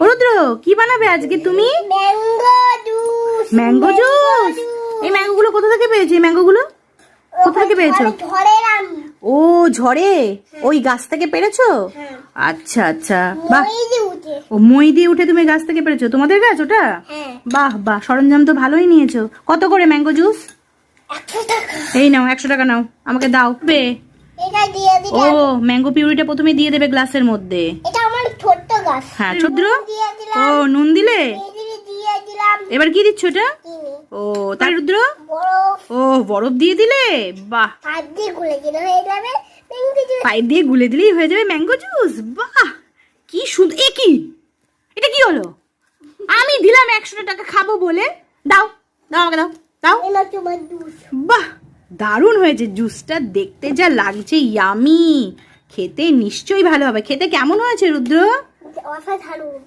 রুদ্র কি বানাবে আজকে তুমি? Mango juice. এই ম্যাঙ্গো গুলো কোথা থেকে পেয়েছ? এই ম্যাঙ্গো গুলো কোথা থেকে পেয়েছ? ও ঝড়ে? ওই গাছ থেকে পেরেছ? হ্যাঁ। আচ্ছা আচ্ছা। বাহ। ও মই দিয়ে উঠে তুমি গাছ থেকে পেরেছ? তোমাদের গাছ ওটা? হ্যাঁ। বাহ বাহ সরঞ্জাম তো ভালোই নিয়েছো। কত করে ম্যাঙ্গো জুস? এই নাও একশো টাকা নাও। আমাকে দাও। বে। ও ম্যাঙ্গো পিউরিটা প্রথমে দিয়ে দেবে গ্লাসের মধ্যে এটা আমার ছোট্ট গাছ হ্যাঁ দিয়ে ও নুন দিলে? এবার কি দিচ্ছ ওটা ও তার রুদ্র? ও বরফ দিয়ে দিলে? বাহ। পাইপ দিয়ে গুলে দিলেই হয়ে যাবে ম্যাঙ্গো জুস? বাহ! কি সুন্দর এ কি? এটা কি হলো? আমি দিলাম একশো টাকা খাব বলে। দাও দাও আমাকে দাও দাও। বাহ! দারুণ হয়েছে জুসটা দেখতে যা লাগছে ইয়ামি। খেতে নিশ্চয়ই ভালো হবে। খেতে কেমন হয়েছে রুদ্র? 我要放糖葫